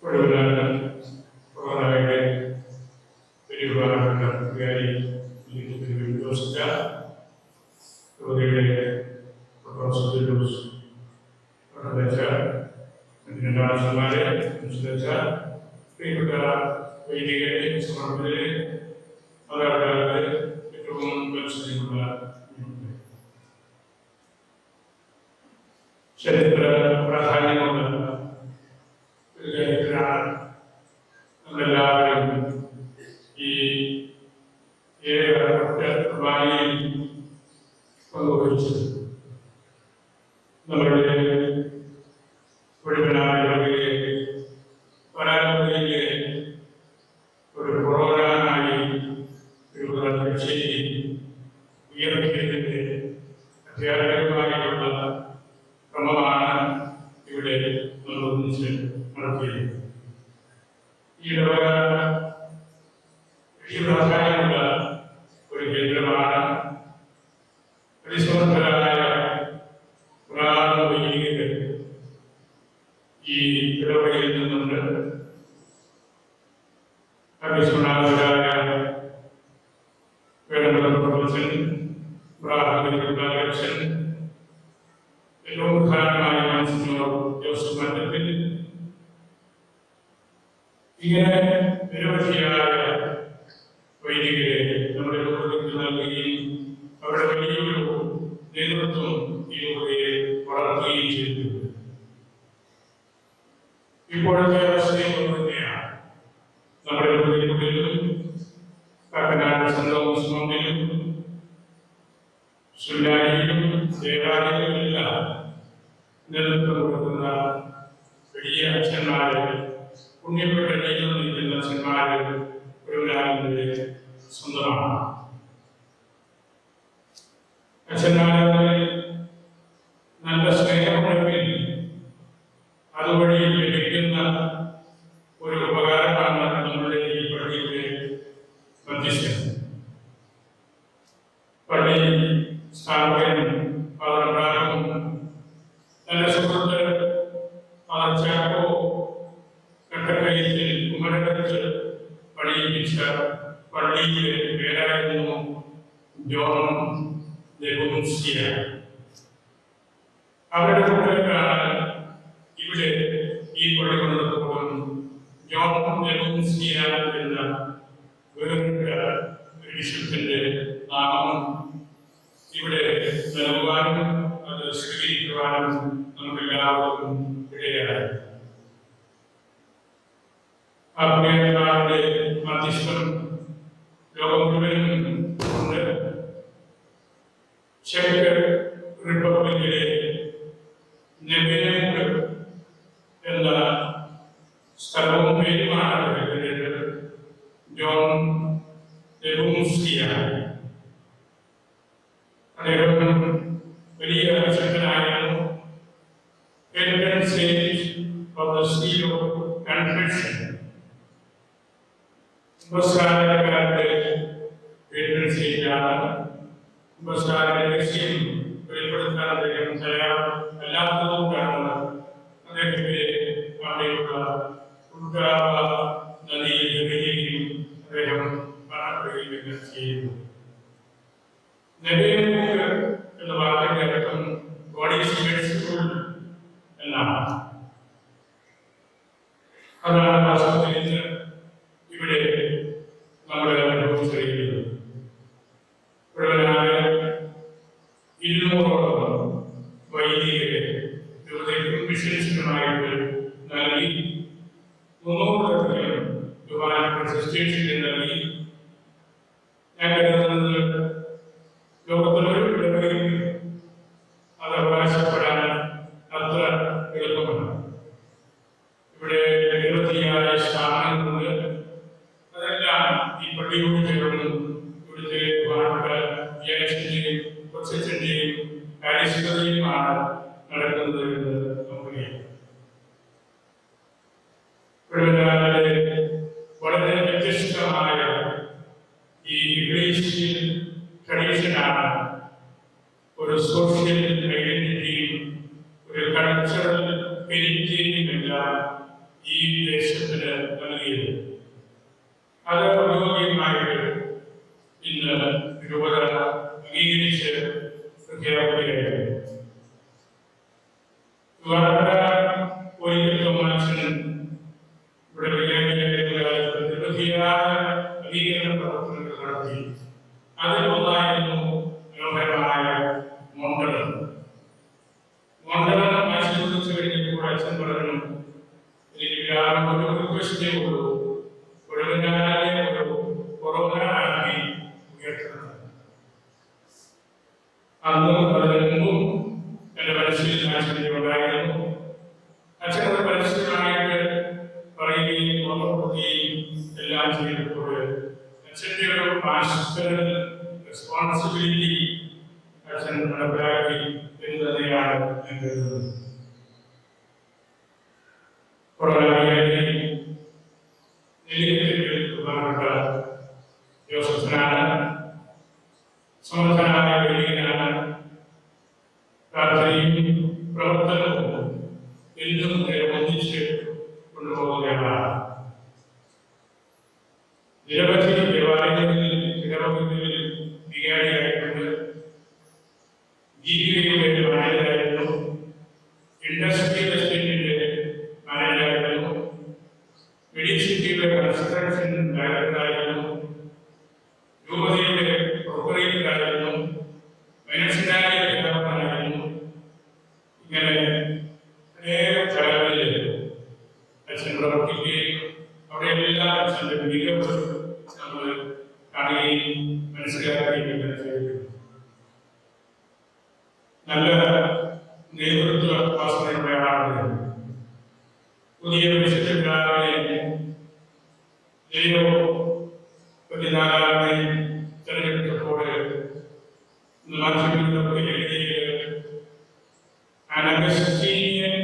por orar. നമ്മളെല്ലാവരും ഈ ഏക കുർബാനയിൽ പങ്കുവഹിച്ചത്. നമ്മളുടെ ഒഴിവിനായ പരാമതിയിലെ ഒരു കൊറോണായി ഒരു ചെയ്തി ഉയർത്തിയതിന്റെ അധ്യാപകമായിട്ടുള്ള ക്രമമാണ് ഇവിടെ നമ്മൾ ഒന്നിച്ച് നടത്തിയത് ഈ ഇടവക വലിയ That's a അവരുടെ കൂട്ടുകാരാണ് ഇവിടെ ഈ പള്ളി കൊണ്ടതോളം ജോൺ നാമം. ഇവിടെ നൽകുവാനും അത് സ്വീകരിക്കുവാനും നമുക്കെല്ലാവർക്കും ഇടയായി. അഭ്യന്തരങ്ങളുടെ മധ്യസ്ഥം ലോകം മുഴുവനും ചെക്ക് റിപ്പബ്ലിക്കിലെ നെബിലേക്ക് എന്ന സ്ഥലവും പേരുമാണ് അദ്ദേഹത്തിന്റെത്. ജോൺ നെബൂംസ്കിയാണ് അദ്ദേഹം വലിയ വിശുദ്ധനായിരുന്നു Patron saint of the seal of confession. ഉപസ്ഥാനക്കാരുടെ പേറ്റൺ സെയിന്റാണ് ഉപസ്ഥാന രഹസ്യം അവിടെയുള്ള ഉൾക്കാവ നദിയിൽ എറിയുകയും അദ്ദേഹം മരണപ്പെടുകയും ചെയ്യുന്നു. നെബേമുക്ക് എന്ന വാക്കിന്റെ അർത്ഥം ബോഡി സ്പിരിച്വൽ എന്നാണ്. അതാണ് association വ്യത്യസ്തമായ ഈ ഇംഗ്ലീഷിൽ ട്രഡീഷനാണ് ഒരു സോഷ്യൽ ഐഡന്റിറ്റിയും ഒരു കൾച്ചറൽ ഹെരിറ്റേജും ഈ അതിലൊന്നായിരുന്നു മനോഹരമായ റെസ്പോൺസിബിലിറ്റി അച്ഛൻ നടപ്പിലാക്കി എന്ന് തന്നെയാണ് ഞാൻ കരുതുന്നത് You. மருத்துவ வாசனை பெறாது புதிய விஷயத்துக்காரனை தெரியோ பதினாறாமை தெரிவித்த போது இந்த மாற்றங்களுக்கு எழுதிய And a Mesopotamian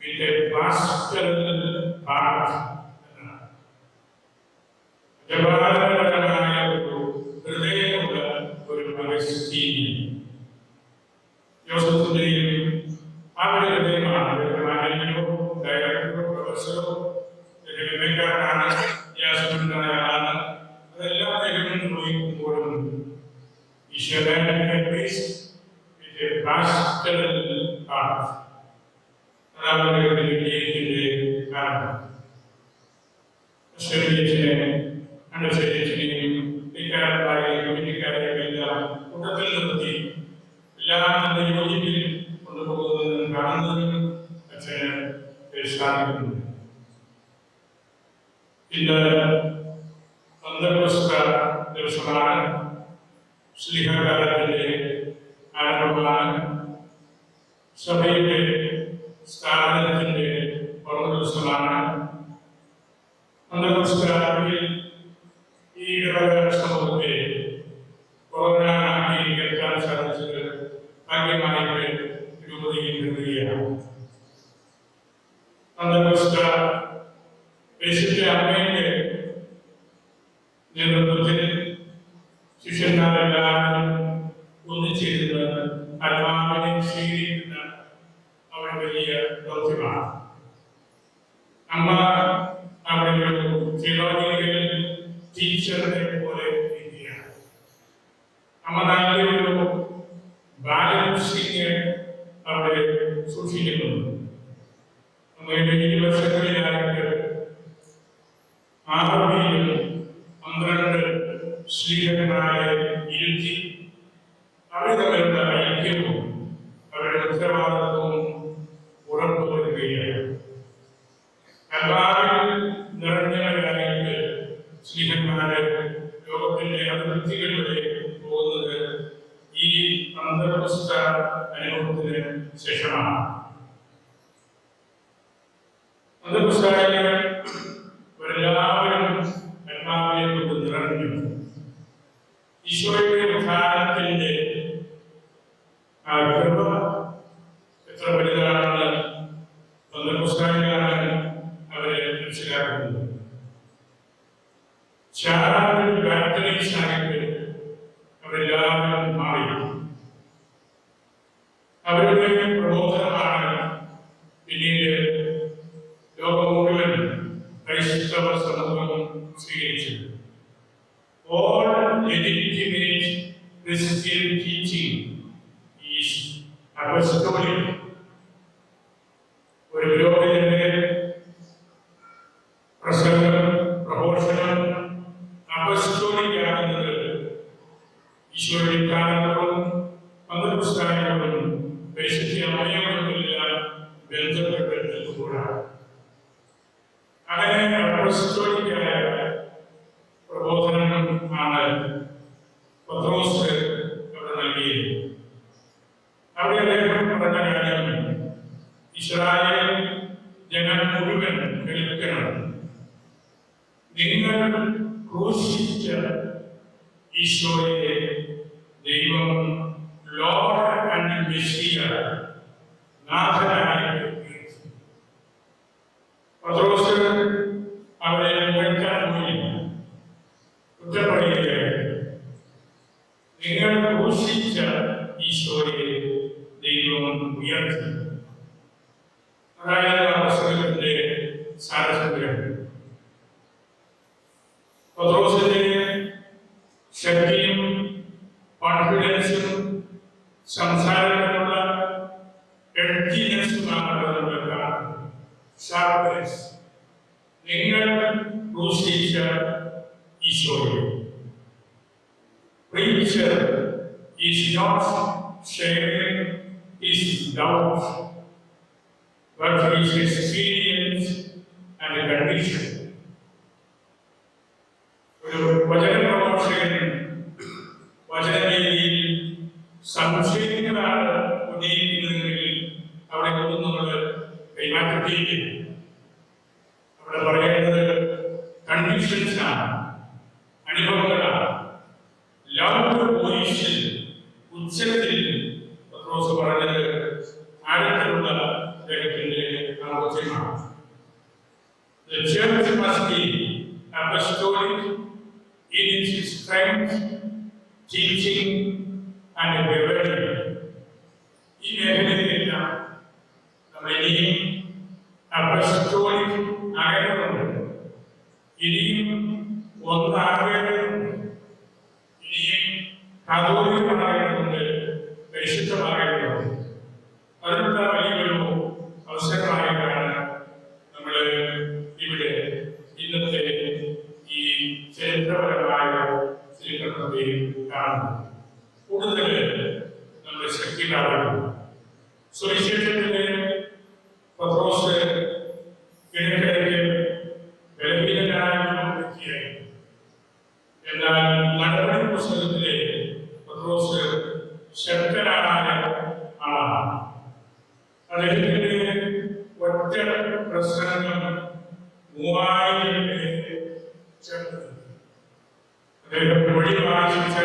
with a pastoral part. Jabal सभी में നേതൃത്വത്തിൽ ശിഷ്യന്മാരെല്ലാവരും ഒന്നിച്ചിരുന്നത് പരമാവധി സ്വീകരിക്കുന്ന അവൻ വലിയ ദൗത്യമാണ്. അമ്മ അവിടെ ഒരു ടീച്ചറിനെ പോലെ ഇരിക്കുകയാണ്. അമ്മ നല്ലൊരു ബാലൻസിങ് അവിടെ സൂക്ഷിക്കുന്നുണ്ട് അമ്മയുടെ ഈ വർഷങ്ങളിലായിട്ട് ആറുമേലും പന്ത്രണ്ട് ശ്രീകരനായ ഇരുത്തി അവർ തമ്മിലുള്ള ഐക്യവും അവരുടെ ഉത്തരവാദിത്വവും ഈശോയുടെ ഉദ്ധാരണത്തിന്റെ ആ കൃപ എത്ര വലുതാണെന്ന് പുസ്തകങ്ങളാണ് അവരെ മനസ്സിലാക്കുന്നത് ശാരാവിൽ apostolic. ഒരു കാര്യം ഇസ്രായേൽ ജനം മുഴുവൻ കേൾക്കണം നിങ്ങൾ ക്രൂശിച്ച ഈശോയെ ദൈവം ലോഡ് ആൻഡ് മെസ്സിയ നാഥനായി ഉയർത്തി. പത്രോസ് അവരെ മുഴക്കാൻ പോയില്ല കുറ്റപ്പെടുകയായിരുന്നു നിങ്ങൾ ഘോഷിച്ച ഈശോയെ ദൈവം ഉയർത്തി അതായത് ആ പ്രശ്നത്തിന്റെ സാരസംഗ്രഹം and condition. ഒരു വചന പ്രഭാഷകൻ വചനരീതിയിൽ സംശയങ്ങളാണ് ഉന്നയിക്കുന്നതെങ്കിൽ അവിടെ ഒന്നും നമ്മൾ കൈമാറ്റത്തിയില്ല അവിടെ പറയേണ്ടത് കണ്ടീഷൻസ് ആണ്. അനുഭവങ്ങളാണ്. ലൗഡ് വോയിസിൽ ഉച്ചത്തിൽ church must be apostolic in its strength, teaching, and behavior. ഈ മേഖലയിലെല്ലാം നമ്മൾ ഇനിയും അപ്പസ്റ്റോളിക് ആകേണ്ടതുണ്ട് ഇനിയും ഒന്നാകേണ്ടതുണ്ട് ഇനിയും കാതോലികമാകേണ്ടതുണ്ട് പരിശുദ്ധമാകേണ്ടതുണ്ട് അതിനുള്ള വലിയൊരു ചരിത്രപരമായ സ്വീകരണത്തെ കാണുന്നത് കൂടുതൽ നമ്മൾ ശക്തിയിലാകുന്നു സുവിശേഷത്തിലെ പത്രോസ് കിഴക്കിടയ്ക്ക് അദ്ദേഹം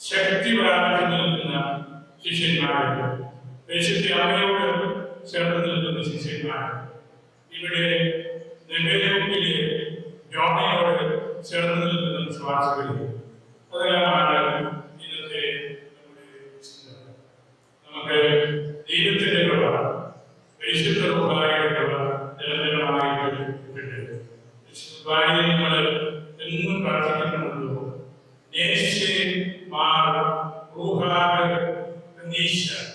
ശക്തി പ്രാപിച്ചു നിൽക്കുന്ന ശിഷ്യന്മാരുണ്ട്. അമ്മയോട് ചേർന്ന് നിൽക്കുന്ന ശിഷ്യന്മാർ ഇവിടെ ജോണയോട് ചേർന്ന് നിൽക്കുന്ന വിശ്വാസികൾ അതെല്ലാമാണ് ഇന്നത്തെ നമുക്ക് ദൈവത്തിന്റെ കൃപ എന്നും പ്രാർത്ഥിക്കുന്നുണ്ടോ നേശേ Mara, Ohara, Ganesha,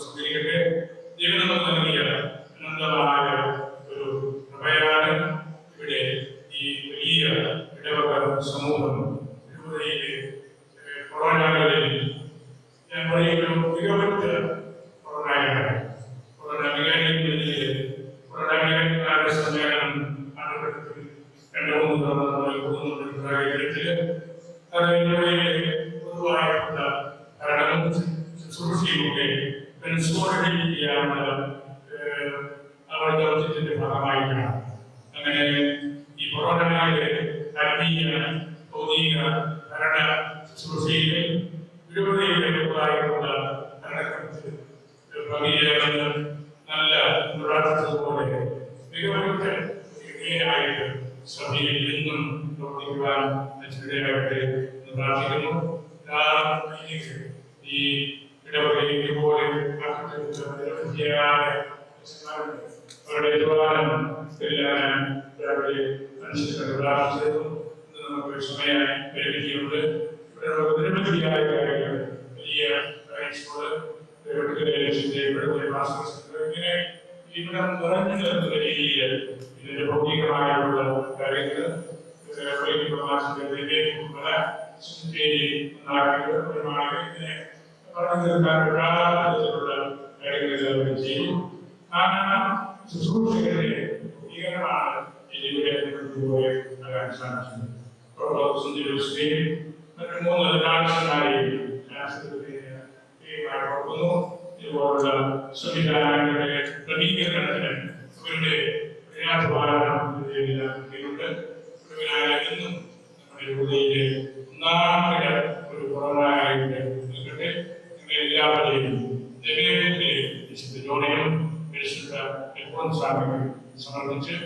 ਸਕਦੀ ਹੈ ਕਿ ਇਹ ਵੀ ਨਾ ਮਤਲਬ ਨਹੀਂ ਆ? യജമാനൻ എല്ലാം അവരുടെ അനുസരിച്ച് പ്രാർത്ഥിച്ചതും ഇന്ന് നമുക്ക് സമയം ലഭിക്കുന്നുണ്ട് നിരവധിയായ കാര്യങ്ങൾ വലിയ കാര്യങ്ങൾ ഇങ്ങനെ ഇവിടെ നിറഞ്ഞു നിൽക്കുന്ന രീതിയിൽ ഇതിന്റെ ഭൗതികമായുള്ള കാര്യങ്ങൾ പല പോയി അതാൻ സാധിച്ചത് Orthodoxen Jerusalem, മറ്റ് മൂന്ന് രാഷ്ട്രങ്ങളായി നടക്കുന്നു ഇതുപോലുള്ള സംവിധാനങ്ങളുടെ ക്രമീകരണത്തിന് അവരുടെ പ്രയാസഭാരമുണ്ട് എന്നും നമ്മുടെ യുവതയിലെ ഒന്നാമത്തെ ഒരു കുറവായിട്ട് നിൽക്കട്ടെ എല്ലാവരെയും ജോണിയും സമർപ്പിച്ച്